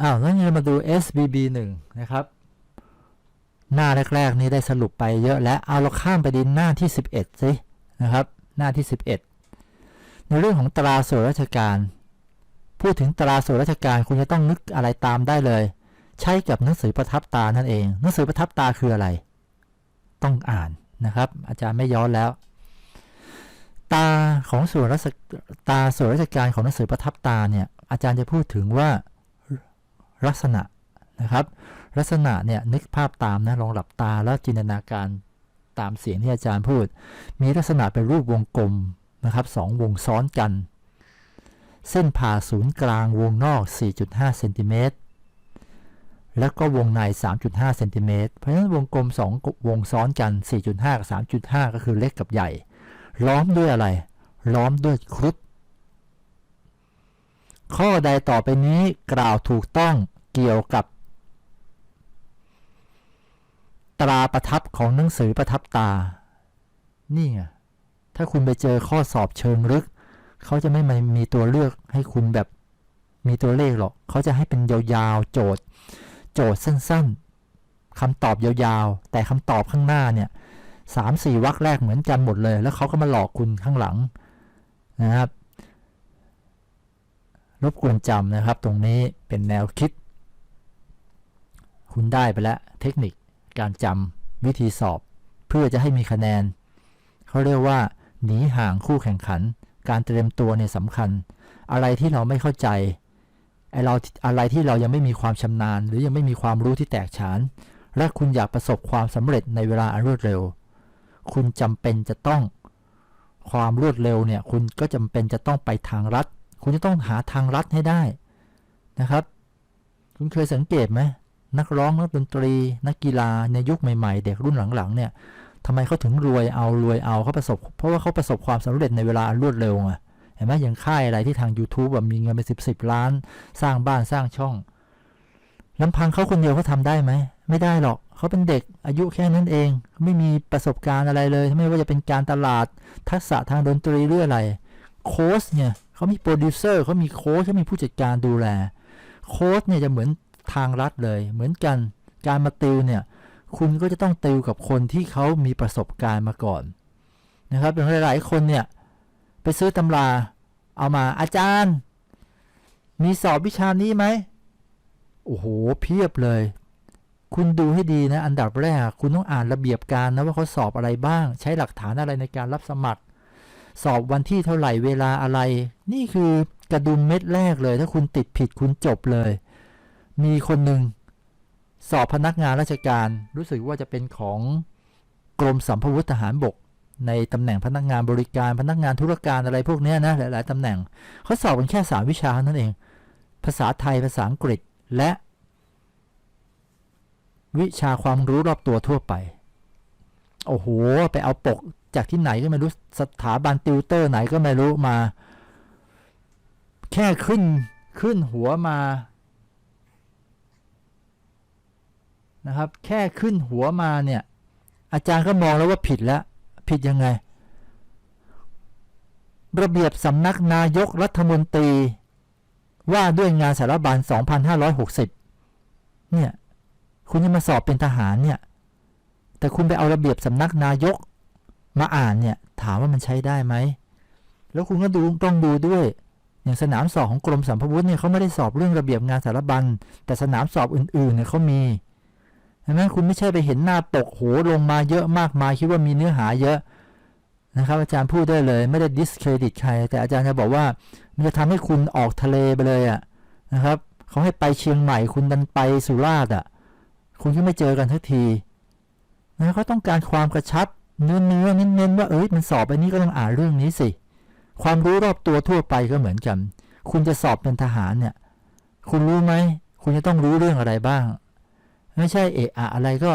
อ้าวแล้วเรามาดู SBB 1นะครับ หน้าแรก ๆ นี้ได้สรุปไปเยอะแล้ว เอาเราข้ามไปดินหน้าที่ 11สินะครับ หน้าที่ 11 ในเรื่องของตราส่วนราชการ พูดถึงตราส่วนราชการคุณจะต้องนึกอะไรตามได้เลย ใช้กับหนังสือประทับตานั่นเอง หนังสือประทับตาคืออะไร ต้องอ่านนะครับ อาจารย์ไม่ย้อนแล้ว ตาของส่วนราชตาส่วนราชการของหนังสือประทับตาเนี่ยอาจารย์จะพูดถึงว่า ลักษณะนะครับ ลักษณะเนี่ยนึกภาพตามนะลองหลับตาแล้วจินตนาการตามเสียงที่อาจารย์พูด มีลักษณะเป็นรูปวงกลมนะครับสองวงซ้อนกัน เส้นผ่าศูนย์กลางวงนอก 4.5เซนติเมตรแล้วก็วงใน 3.5เซนติเมตรเพราะฉะนั้นวงกลม 2 วงซ้อนกัน 4.5 กับ 3.5 ก็คือเล็กกับใหญ่ ล้อมด้วยอะไร ล้อมด้วยครุฑ ข้อใดต่อไปนี้กล่าวถูกต้องเกี่ยวกับ ตราประทับของหนังสือประทับตา นี่ไงถ้าคุณไปเจอข้อสอบเชิงลึก เขาจะไม่มีตัวเลือกให้คุณแบบมีตัวเลขหรอก เขาจะให้เป็นยาวๆ โจทย์ โจทย์สั้นๆคำตอบยาวๆ แต่คำตอบข้างหน้าเนี่ยสามสี่วรรคแรกเหมือนกันหมดเลย แล้วเขาก็มาหลอกคุณข้างหลังนะครับ รบกวนจำนะครับ ตรงนี้เป็นแนวคิด คุณได้ไปแล้วเทคนิคการจำวิธีสอบ เพื่อจะให้มีคะแนน เขาเรียกว่า หนีห่างคู่แข่งขัน การเตรียมตัวเนี่ยสำคัญ อะไรที่เราไม่เข้าใจไอเราอะไรที่เรายังไม่มีความชำนาญ หรือยังไม่มีความรู้ที่แตกฉาน และคุณอยากประสบความสำเร็จในเวลาอันรวดเร็ว คุณจำเป็นจะต้องความรวดเร็วเนี่ย คุณก็จำเป็นจะต้องไปทางลัด คุณจะต้องหาทางลัดให้ได้นะครับ คุณเคยสังเกตไหมนักร้องนักดนตรี นักกีฬาในยุคใหม่ๆ เด็กรุ่นหลังๆเนี่ยทำไมเขาถึงรวยเอารวยเอาเขาประสบ เพราะว่าเขาประสบความสำเร็จในเวลาอันรวดเร็วไงเห็นไหมอย่างค่ายอะไรที่ทาง YouTube แบบมีเงินเป็นสิบสิบล้าน สร้างบ้านสร้างช่องลำพังเขาคนเดียวเขาทำได้ไหมไม่ได้หรอกเขาเป็นเด็กอายุแค่นั้นเอง ไม่มีประสบการณ์อะไรเลย ไม่ว่าจะเป็นการตลาดทักษะทางดนตรีหรืออะไรโค้ชเนี่ย เขามีโปรดิวเซอร์เขามีโค้ชเขามีผู้จัดการดูแล โค้ชเนี่ยจะเหมือนทางลัดเลย เหมือนกันการมาติวเนี่ย คุณก็จะต้องติวกับคนที่เขามีประสบการณ์มาก่อนนะครับอย่างหลาย ๆ คนเนี่ย ไปซื้อตำราเอามาอาจารย์ มีสอบวิชานี้ไหมโอ้โหเพียบเลย คุณดูให้ดีนะ อันดับแรก คุณต้องอ่านระเบียบการนะว่าเขาสอบอะไรบ้าง ใช้หลักฐานอะไรในการรับสมัคร สอบวันที่เท่าไหร่เวลาอะไร นี่คือกระดุมเม็ดแรกเลย ถ้าคุณติดผิดคุณจบเลย มีคนหนึ่งสอบพนักงานราชการ รู้สึกว่าจะเป็นของกรมสัมพวุธทหารบก ในตำแหน่งพนักงานบริการพนักงานธุรการอะไรพวกเนี้ยนะหลายๆตำแหน่งเขาสอบกันแค่สามวิชาเท่านั้นเอง ภาษาไทยภาษาอังกฤษและ วิชาความรู้รอบตัวทั่วไป โอ้โห ไปเอาปก จากที่ไหนก็ไม่รู้สถาบันติวเตอร์ไหนก็ไม่รู้มา แค่ขึ้นขึ้นหัวมานะครับ แค่ขึ้นหัวมาเนี่ย อาจารย์ก็มองแล้วว่าผิดแล้ว ผิดยังไง ระเบียบสำนักนายกรัฐมนตรี ว่าด้วยงานสารบัญ2560 เนี่ย คุณจะมาสอบเป็นทหารเนี่ย แต่คุณไปเอาระเบียบสำนักนายก มาอ่านเนี่ยถามว่ามันใช้ได้ไหม แล้วคุณก็ดูต้องดูด้วย อย่างสนามสอบของกรมสัมพวุธเนี่ยเขาไม่ได้สอบเรื่องระเบียบงานสารบัญ แต่สนามสอบอื่นๆเนี่ยเขามีเห็นไหมคุณไม่ใช่ไปเห็นหน้าปกโหลงมาเยอะมากมายคิดว่ามีเนื้อหาเยอะนะครับอาจารย์พูดได้เลยไม่ได้ดิสเครดิตใคร แต่อาจารย์จะบอกว่ามันจะทำให้คุณออกทะเลไปเลยอะนะครับเขาให้ไปเชียงใหม่คุณดันไปสุราษฎร์อะ คุณก็ไม่เจอกันทักทีนะเขาต้องการความกระชับ เนื้อเนื้อเน้นๆว่าเอ้ยมันสอบไปนี้ก็ต้องอ่านเรื่องนี้สิ ความรู้รอบตัวทั่วไปก็เหมือนกัน คุณจะสอบเป็นทหารเนี่ย คุณรู้ไหม คุณจะต้องรู้เรื่องอะไรบ้าง ไม่ใช่เอะอะอะไรก็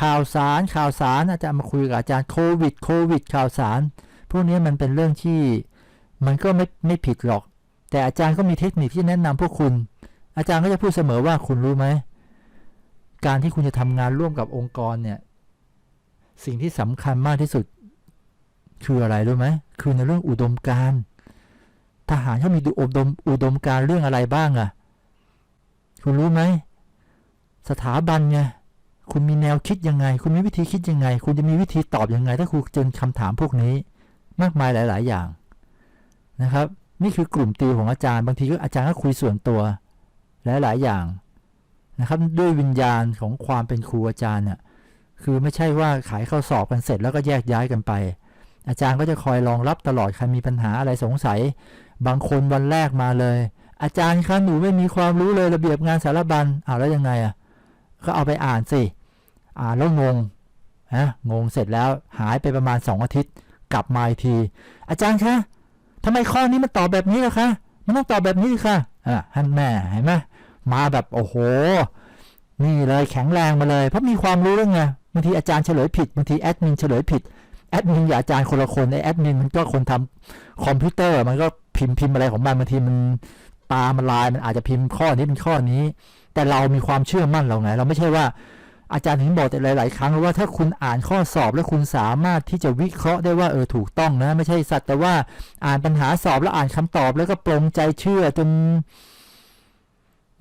ข่าวสารข่าวสารอาจารย์มาคุยกับอาจารย์โควิดโควิดข่าวสาร พวกนี้มันเป็นเรื่องที่มันก็ไม่ไม่ผิดหรอก แต่อาจารย์ก็มีเทคนิคที่แนะนำพวกคุณ อาจารย์ก็จะพูดเสมอว่าคุณรู้ไหม การที่คุณจะทำงานร่วมกับองค์กรเนี่ย สิ่งที่สำคัญมากที่สุด คืออะไรรู้ไหมคือในเรื่องอุดมการทหารเขามีดูอุดมอุดมการเรื่องอะไรบ้างอะคุณรู้ไหมสถาบันไงคุณมีแนวคิดยังไง คุณมีวิธีคิดยังไง คุณจะมีวิธีตอบยังไง ถ้าคุณเจอคำถามพวกนี้ มากมายหลาย ๆ อย่างนะครับ นี่คือกลุ่มติวของอาจารย์ บางทีก็อาจารย์ก็คุยส่วนตัวหลาย ๆ อย่างนะครับ ด้วยวิญญาณของความเป็นครูอาจารย์เนี่ย คือไม่ใช่ว่าขายข้อสอบกันเสร็จแล้วก็แยกย้ายกันไป อาจารย์ก็จะคอยรองรับตลอดใครมีปัญหาอะไรสงสัย บางคนวันแรกมาเลย อาจารย์คะหนูไม่มีความรู้เลยระเบียบงานสารบัญอ้าวแล้วยังไงอะก็เอาไปอ่านสิ อ่านแล้วงงฮะงงเสร็จแล้วหายไปประมาณสองอาทิตย์ กลับมาอีกที อาจารย์คะทำไมข้อนี้มันตอบแบบนี้ล่ะคะมันต้องตอบแบบนี้ค่ะอะท่านแม่เห็นไหมมาแบบโอ้โห นี่เลยแข็งแรงมาเลย เพราะมีความรู้เรื่องไง บางทีอาจารย์เฉลยผิดบางทีแอดมินเฉลยผิดแอดมินกับอาจารย์คนละคนไอแอดมินมันก็คนทำคอมพิวเตอร์ มันก็พิมพ์พิมพ์อะไรของมันบางทีมันตามันลายมันอาจจะพิมพ์ข้อนี้เป็นข้อนี้ แต่เรามีความเชื่อมั่นเราไง เราไม่ใช่ว่าอาจารย์ถึงบอกแต่หลาย ๆ ครั้งว่าถ้าคุณอ่านข้อสอบแล้วคุณสามารถที่จะวิเคราะห์ได้ว่าเออถูกต้องนะ ไม่ใช่สัตว์แต่ว่าอ่านปัญหาสอบแล้วอ่านคำตอบแล้วก็ปรงใจเชื่อจน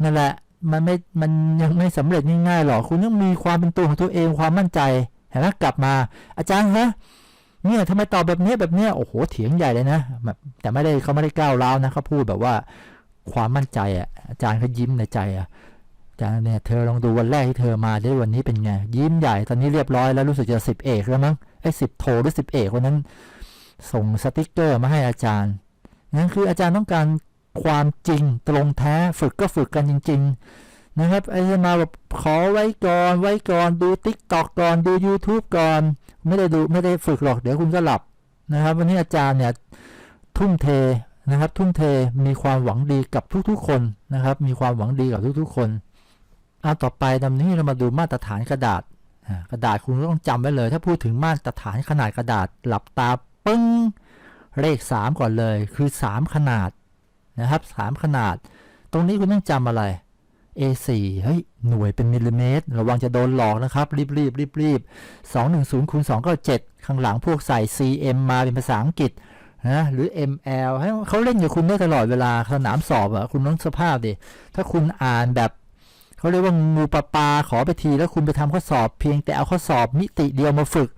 นั่นแหละ มันไม่มันยังไม่สำเร็จง่ายๆหรอกคุณต้องมีความเป็นตัวของตัวเองความมั่นใจเห็นไหมกลับมา อาจารย์ฮะเนี่ยทำไมตอบแบบเนี้ยแบบเนี้ยโอ้โหเถียงใหญ่เลยนะแบบแต่ไม่ได้เขาไม่ได้ก้าวร้าวนะเขาพูดแบบว่าความมั่นใจอะอาจารย์เขายิ้มในใจอะอาจารย์เนี่ยเธอลองดูวันแรกที่เธอมาได้วันนี้เป็นไงยิ้มใหญ่ตอนนี้เรียบร้อยแล้วรู้สึกจะสิบเอกแล้วมั้งไอ้สิบโทหรือสิบเอกคนนั้น ส่งสติกเกอร์มาให้อาจารย์นั่นคืออาจารย์ต้องการ ความจริงตรงแท้ฝึกก็ฝึกกันจริง ๆ นะครับไอ้จะมาแบบขอไว้ก่อนไว้ก่อนดูติ๊กตอกก่อนดู YouTube ก่อน ไม่ได้ดูไม่ได้ฝึกหรอกเดี๋ยวคุณก็หลับนะครับ วันนี้อาจารย์เนี่ยทุ่มเทนะครับ ทุ่มเทมีความหวังดีกับทุกๆ คนนะครับ มีความหวังดีกับทุกๆ คนเอาต่อไปดำนี้เรามาดูมาตรฐานกระดาษกระดาษคุณก็ต้องจำไว้เลย ถ้าพูดถึงมาตรฐานขนาดกระดาษหลับตาปึ้งเลข 3 ก่อนเลยคือ 3 ขนาด นะครับ3ขนาด ตรงนี้คุณต้องจำอะไร A4 เฮ้ย หน่วยเป็นมิลลิเมตร ระวังจะโดนหลอกนะครับ รีบรีบรีบรีบ210คูณ2ก็7ข้างหลังพวกใส่ cm มาเป็นภาษาอังกฤษนะหรือ ml ให้เขาเล่นกับคุณได้ตลอดเวลาสนามสอบอะคุณต้องสภาพดิ ถ้าคุณอ่านแบบเขาเรียกว่างูปลาปลาขอไปทีแล้วคุณไปทำข้อสอบเพียงแต่เอาข้อสอบมิติเดียวมาฝึก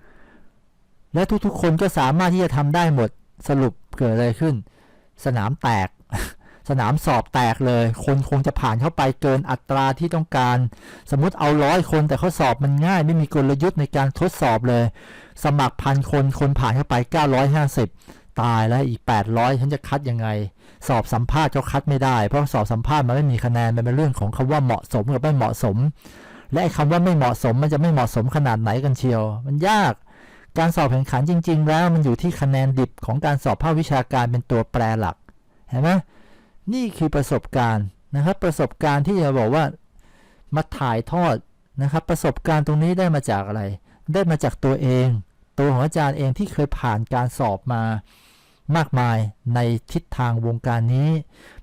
และทุกๆคนก็สามารถที่จะทำได้หมดสรุปเกิดอะไรขึ้น สนามแตก สนามสอบแตกเลย คนคงจะผ่านเข้าไปเกินอัตราที่ต้องการ สมมุติเอาร้อยคนแต่ข้อสอบมันง่าย ไม่มีกลยุทธ์ในการทดสอบเลย สมัครพันคนคนผ่านเข้าไป 950 ตายแล้วอีก 800 ฉันจะคัดยังไง สอบสัมภาษณ์ก็คัดไม่ได้ เพราะสอบสัมภาษณ์มันไม่มีคะแนน มันเป็นเรื่องของคำว่าเหมาะสมกับไม่เหมาะสม และไอ้คำว่าไม่เหมาะสมมันจะไม่เหมาะสมขนาดไหนกันเชียว มันยาก การสอบแข่งขันจริง ๆ แล้วมันอยู่ที่คะแนนดิบของการสอบภาควิชาการเป็นตัวแปรหลัก เห็นไหมนี่คือประสบการณ์นะครับ ประสบการณ์ที่จะบอกว่ามาถ่ายทอดนะครับ ประสบการณ์ตรงนี้ได้มาจากอะไร ได้มาจากตัวเอง ตัวของอาจารย์เองที่เคยผ่านการสอบมามากมายในทิศทางวงการนี้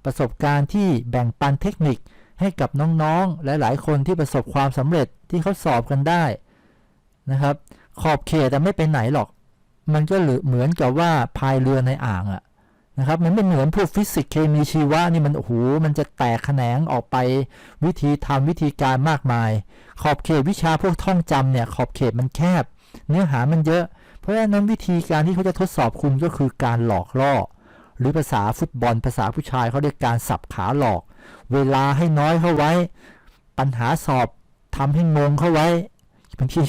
ประสบการณ์ที่แบ่งปันเทคนิคให้กับน้องๆ หลายๆ คนที่ประสบความสำเร็จที่เขาสอบกันได้นะครับ ขอบเขตแต่ไม่ไปไหนหรอก มันก็เหมือนกับว่าพายเรือในอ่างอะ นะครับมันไม่เหมือนพวกฟิสิกส์เคมีชีวะนี่มันโอ้โหมันจะแตกแขนงออกไปวิธีทำวิธีการมากมาย ขอบเขตวิชาพวกท่องจำเนี่ยขอบเขตมันแคบ เนื้อหามันเยอะ เพราะฉะนั้นวิธีการที่เขาจะทดสอบคุณก็คือการหลอกล่อ หรือภาษาฟุตบอลภาษาผู้ชายเขาเรียกการสับขาหลอก เวลาให้น้อยเข้าไว้ ปัญหาสอบทำให้งงเข้าไว้บางที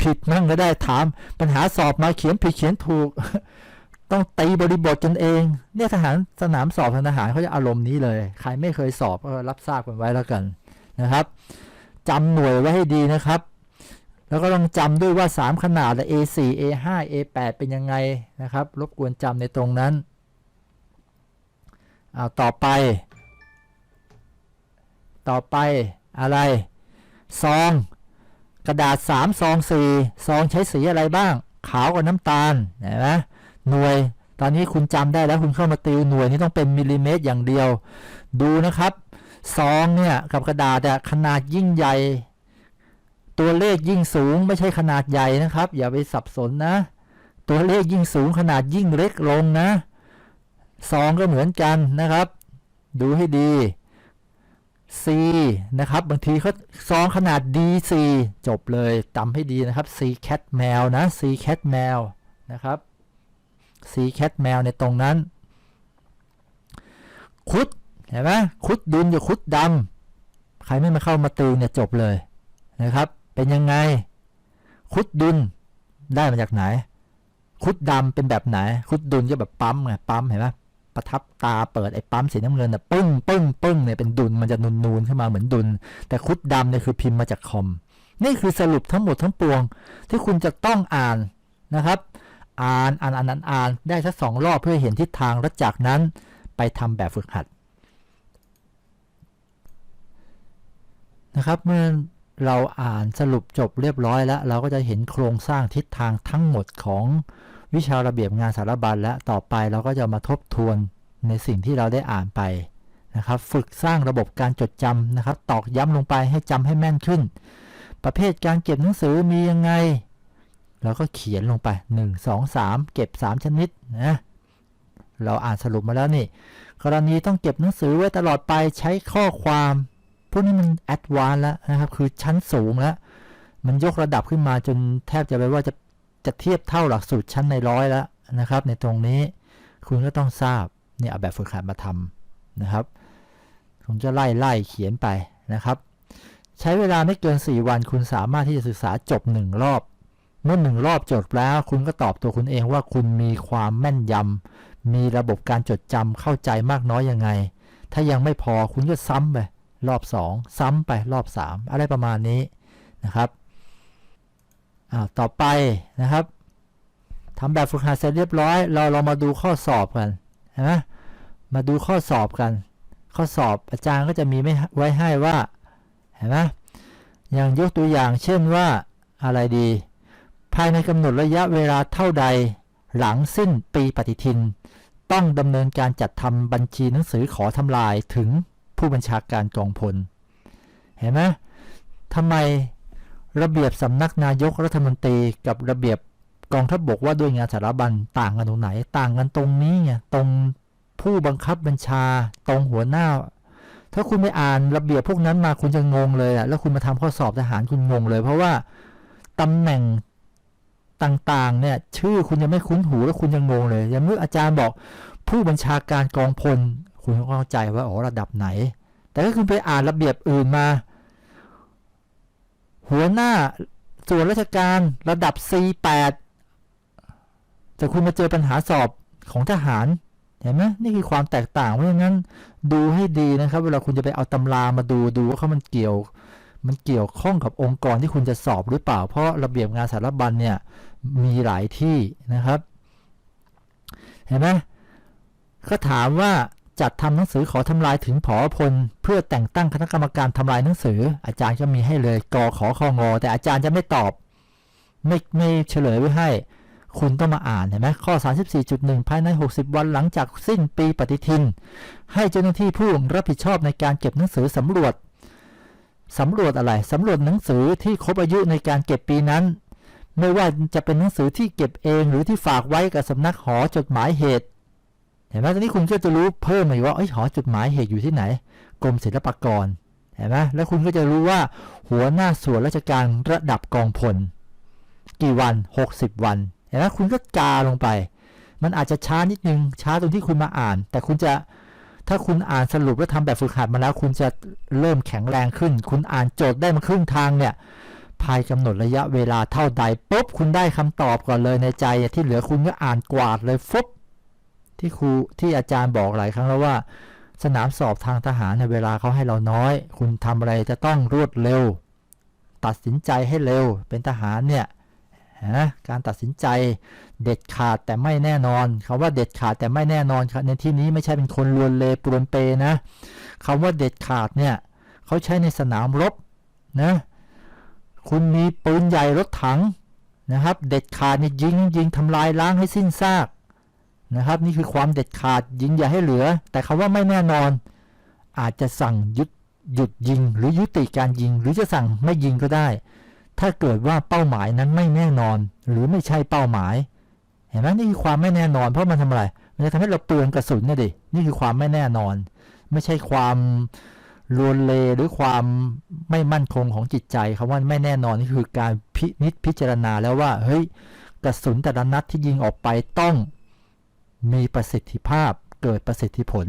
ผิดมั่งก็ได้ถาม ปัญหาสอบมาเขียนผิดเขียนถูก ต้องตีบริบทกันเอง เนี่ยทหารสนามสอบทางทหารเขาจะอารมณ์นี้เลย ใครไม่เคยสอบก็รับทราบกันไว้แล้วกันนะครับจำหน่วยไว้ให้ดีนะครับ แล้วก็ต้องจำด้วยว่า 3 ขนาด A4 A5 A8 เป็นยังไงนะครับ รบกวนจำในตรงนั้นเอาต่อไป ต่อไปอะไร ซอง กระดาษ 3 ซอง 4 ซองใช้สีอะไรบ้าง ขาวกับน้ำตาลเห็นไหม หน่วย ตอนนี้คุณจำได้แล้วคุณเข้ามาติวหน่วยนี้ต้องเป็นมิลลิเมตรอย่างเดียว ดูนะครับซองเนี่ยกับกระดาษขนาดยิ่งใหญ่ ตัวเลขยิ่งสูงไม่ใช่ขนาดใหญ่นะครับ อย่าไปสับสนนะ ตัวเลขยิ่งสูงขนาดยิ่งเล็กลงนะซองก็เหมือนกันนะครับ ดูให้ดี C นะครับ บางทีเขาซองขนาด D4 จบเลยจำให้ดีนะครับ C cat แมวนะ C cat แมวนะครับ C cat แมวในตรงนั้น คุดเห็นไหมคุดดุลกับคุดดำใครไม่มาเข้ามาตือเนี่ยจบเลยนะครับ เป็นยังไง คุดดุลได้มาจากไหน คุดดำเป็นแบบไหน คุดดุลก็แบบปั๊มไงปั๊มเห็นไหมประทับตาเปิดไอ้ปั๊มสีน้ำเงินน่ะปึ้งปึ้งปึ้งเนี่ยเป็นดุลมันจะนูนนูนขึ้นมาเหมือนดุลแต่คุดดำเนี่ยคือพิมพ์มาจากคอม นี่คือสรุปทั้งหมดทั้งปวงที่คุณจะต้องอ่านนะครับ อ่านอ่านอ่านอ่านอ่านได้สักสองรอบเพื่อเห็นทิศทางแล้วจากนั้นไปทำแบบฝึกหัดนะครับเมื่อเราอ่านสรุปจบเรียบร้อยแล้ว เราก็จะเห็นโครงสร้างทิศทางทั้งหมดของวิชาระเบียบงานสารบัญและต่อไปเราก็จะมาทบทวนในสิ่งที่เราได้อ่านไปนะครับ ฝึกสร้างระบบการจดจำนะครับ ตอกย้ำลงไปให้จำให้แม่นขึ้น ประเภทการเก็บหนังสือมียังไง เราก็เขียนลงไป 1 2 3 เก็บ 3 ชนิดนะเราอ่านสรุปมาแล้วนี่ กรณีต้องเก็บหนังสือไว้ตลอดไปใช้ข้อความพวกนี้มันแอดวานแล้วนะครับ คือชั้นสูงแล้ว มันยกระดับขึ้นมาจนแทบจะไปว่าจะจะเทียบเท่าหลักสูตรชั้นในร้อยแล้วนะครับ ในตรงนี้คุณก็ต้องทราบเนี่ยเอาแบบฝึกหัดมาทำนะครับผมจะไล่ไล่เขียนไปนะครับ ใช้เวลาไม่เกิน 4 วันคุณสามารถที่จะศึกษาจบ 1 รอบ เมื่อหนึ่งรอบจบแล้วคุณก็ตอบตัวคุณเองว่าคุณมีความแม่นยำมีระบบการจดจำเข้าใจมากน้อยยังไง ถ้ายังไม่พอคุณก็ซ้ำไปรอบ 2 ซ้ำไปรอบ 3 อะไรประมาณนี้นะครับอ่าต่อไปนะครับทำแบบฝึกหัดเสร็จเรียบร้อย เราเรามาดูข้อสอบกันนไหมมาดูข้อสอบกัน ข้อสอบอาจารย์ก็จะมีไม่ไว้ให้ว่าเห็นไหมอย่างยกตัวอย่างเช่นว่าอะไรดี ภายในกำหนดระยะเวลาเท่าใด หลังสิ้นปีปฏิทิน ต้องดำเนินการจัดทำบัญชีหนังสือขอทำลายถึงผู้บัญชาการกองพล เห็นไหมทำไมระเบียบสำนักนายกรัฐมนตรีกับระเบียบกองทัพบกว่าด้วยงานสารบัญต่างกันตรงไหน ต่างกันตรงนี้ไงตรงผู้บังคับบัญชาตรงหัวหน้า ถ้าคุณไม่อ่านระเบียบพวกนั้นมาคุณจะงงเลยอะแล้วคุณมาทำข้อสอบทหารคุณงงเลย เพราะว่าตำแหน่ง ต่างๆเนี่ยชื่อคุณยังไม่คุ้นหูแล้วคุณยังงงเลยย่างเมื่ออาจารย์บอกผู้บัญชาการกองพล คุณก็เข้าใจว่าอ๋อระดับไหน แต่ถ้าคุณไปอ่านระเบียบอื่นมา หัวหน้าส่วนราชการระดับ C8 แต่คุณมาเจอปัญหาสอบของทหารเห็นไหมนี่คือความแตกต่างเพราะฉะนั้นดูให้ดีนะครับ เวลาคุณจะไปเอาตำรามาดูดูว่าเขามันเกี่ยว มันเกี่ยวข้องกับองค์กรที่คุณจะสอบหรือเปล่า เพราะระเบียบงานสารบัญเนี่ย มีหลายที่นะครับ เห็นไหมก็ถามว่าจัดทำหนังสือขอทำลายถึงผอพล เพื่อแต่งตั้งคณะกรรมการทำลายหนังสือ อาจารย์ก็มีให้เลยกอขอคองอแต่อาจารย์จะไม่ตอบ ไม่ไม่เฉลยไว้ให้ คุณต้องมาอ่านเห็นไหมข้อ 34.1 ภายใน 60 วันหลังจากสิ้นปีปฏิทิน ให้เจ้าหน้าที่ผู้รับผิดชอบในการเก็บหนังสือสำรวจสำรวจอะไรสำรวจหนังสือที่ครบอายุในการเก็บปีนั้น ไม่ว่าจะเป็นหนังสือที่เก็บเองหรือที่ฝากไว้กับสำนักหอจดหมายเหตุ เห็นไหมตอนนี้คุณก็จะรู้เพิ่มอีกว่าอ้หอจดหมายเหตุอยู่ที่ไหน กรมศิลปากร เห็นไหมแล้วคุณก็จะรู้ว่าหัวหน้าส่วนราชการระดับกองพล กี่วัน 60 วัน เห็นไหมคุณก็กาลงไป มันอาจจะช้านิดนึง ช้าตรงที่คุณมาอ่าน แต่คุณจะถ้าคุณอ่านสรุปแล้วทำแบบฝึกหัดมาแล้ว คุณจะเริ่มแข็งแรงขึ้น คุณอ่านโจทย์ได้มาครึ่งทางเนี่ย ภายกำหนดระยะเวลาเท่าใดปุ๊บคุณได้คำตอบก่อนเลยในใจที่เหลือคุณก็อ่านกวาดเลยฟุบที่ครูที่อาจารย์บอกหลายครั้งแล้วว่า สนามสอบทางทหารในเวลาเขาให้เราน้อย คุณทำอะไรจะต้องรวดเร็ว ตัดสินใจให้เร็วเป็นทหารเนี่ยนะการตัดสินใจเด็ดขาดแต่ไม่แน่นอนคำว่าเด็ดขาดแต่ไม่แน่นอนครับในที่นี้ไม่ใช่เป็นคนลวนเลปรวนเปนะคำว่าเด็ดขาดเนี่ยเขาใช้ในสนามรบนะ คุณมีปืนใหญ่รถถังนะครับ เด็ดขาดเนี่ยยิงยิงทำลายล้างให้สิ้นซากนะครับ นี่คือความเด็ดขาดยิงอย่าให้เหลือ แต่คำว่าไม่แน่นอน อาจจะสั่งหยุดหยุดยิง หรือยุติการยิง หรือจะสั่งไม่ยิงก็ได้ ถ้าเกิดว่าเป้าหมายนั้นไม่แน่นอน หรือไม่ใช่เป้าหมาย เห็นไหมนี่คือความไม่แน่นอน เพราะมันทำอะไรมันจะทำให้เราเปลืองกระสุนนะดินี่คือความไม่แน่นอน ไม่ใช่ความลวนเลหรือความ ไม่มั่นคงของจิตใจคำว่าไม่แน่นอนนี่คือการพินิจพิจารณาแล้วว่าเฮ้ยกระสุนแต่ละนัดที่ยิงออกไปต้องมีประสิทธิภาพเกิดประสิทธิผล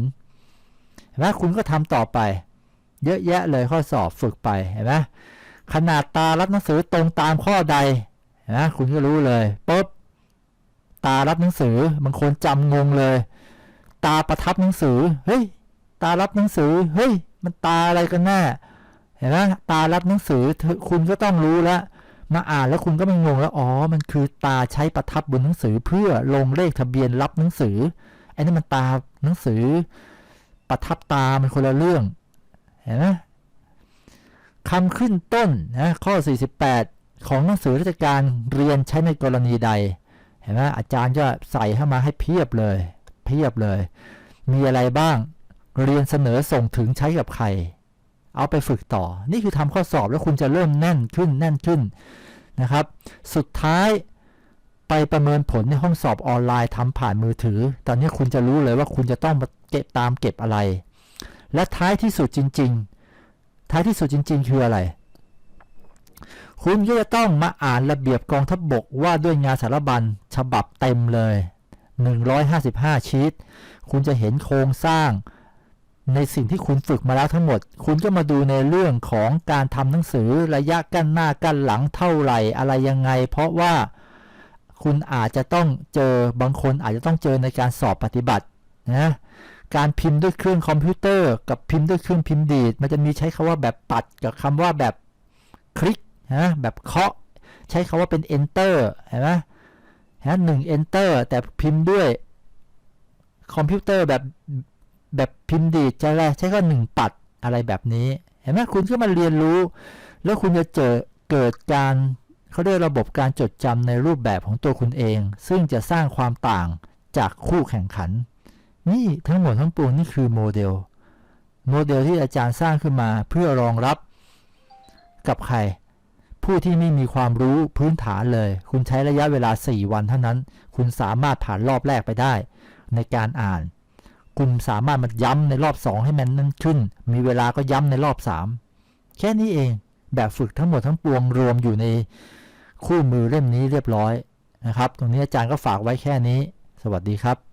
เห็นไหมคุณก็ทำต่อไป เยอะแยะเลยข้อสอบฝึกไปเห็นไหมขนาดตารับหนังสือตรงตามข้อใดนไหมคุณก็รู้เลยปุ๊บตารับหนังสือบางคนจำงงเลย ตาประทับหนังสือเฮ้ยตารับหนังสือเฮ้ยมันตาอะไรกันแน่ ห็นไหมตารับหนังสือเธอคุณก็ต้องรู้แล้ว มาอ่านแล้วคุณก็ไม่งงแล้วอ๋อมันคือตาใช้ประทับบนหนังสือเพื่อลงเลขทะเบียนรับหนังสือไอ้นี่มันตาหนังสือ ประทับตามันคนละเรื่องเห็นไหมคำขึ้นต้นนะข้อ 48 ของหนังสือราชการเรียนใช้ในกรณีใดเห็นไหมอาจารย์จะใส่เข้ามาให้เพียบเลย เพียบเลย มีอะไรบ้างเรียนเสนอส่งถึงใช้กับใคร เอาไปฝึกต่อ นี่คือทำข้อสอบแล้วคุณจะเริ่มแน่นขึ้นแน่นขึ้นนะครับ สุดท้ายไปประเมินผลในห้องสอบออนไลน์ทำผ่านมือถือ ตอนนี้คุณจะรู้เลยว่าคุณจะต้องมาเก็บตามเก็บอะไร และท้ายที่สุดจริง ๆ ท้ายที่สุดจริง ๆ คืออะไร คุณก็จะต้องมาอ่านระเบียบกองทัพบบกว่าด้วยงานสารบัญฉบับเต็มเลย 155 ชีต คุณจะเห็นโครงสร้าง ในสิ่งที่คุณฝึกมาแล้วทั้งหมด คุณก็มาดูในเรื่องของการทำหนังสือระยะกั้นหน้ากั้นหลังเท่าไหร่อะไรยังไง เพราะว่าคุณอาจจะต้องเจอบางคนอาจจะต้องเจอในการสอบปฏิบัตินะการพิมพ์ด้วยเครื่องคอมพิวเตอร์ กับพิมพ์ด้วยเครื่องพิมพ์ดีด มันจะมีใช้คาว่าแบบปัดกับคำว่าแบบคลิกนะแบบเคาะ ใช้คาว่าเป็น enter เห็นไหมฮะหนึ่ง enter แต่พิมพ์ด้วยคอมพิวเตอร์แบบ แบบพิมพ์ดีดจะไรใช้คำว่หนึ่งปัดอะไรแบบนี้ เห็นไหมคุณก็มาเรียนรู้ แล้วคุณจะเจอเกิดการเขาเรียกระบบการจดจำในรูปแบบของตัวคุณเอง ซึ่งจะสร้างความต่างจากคู่แข่งขัน นี่ทั้งหมดทั้งปวงนี่คือโมเดล โมเดลที่อาจารย์สร้างขึ้นมาเพื่อรองรับกับใคร ผู้ที่ไม่มีความรู้พื้นฐานเลย คุณใช้ระยะเวลา 4 วันเท่านั้น คุณสามารถผ่านรอบแรกไปได้ ในการอ่าน คุณสามารถมาย้ำในรอบ 2 ให้มันนั่นขึ้น มีเวลาก็ย้ำในรอบ 3 แค่นี้เอง แบบฝึกทั้งหมดทั้งปวงรวมอยู่ในคู่มือเล่มนี้เรียบร้อยนะครับ ตรงนี้อาจารย์ก็ฝากไว้แค่นี้ สวัสดีครับ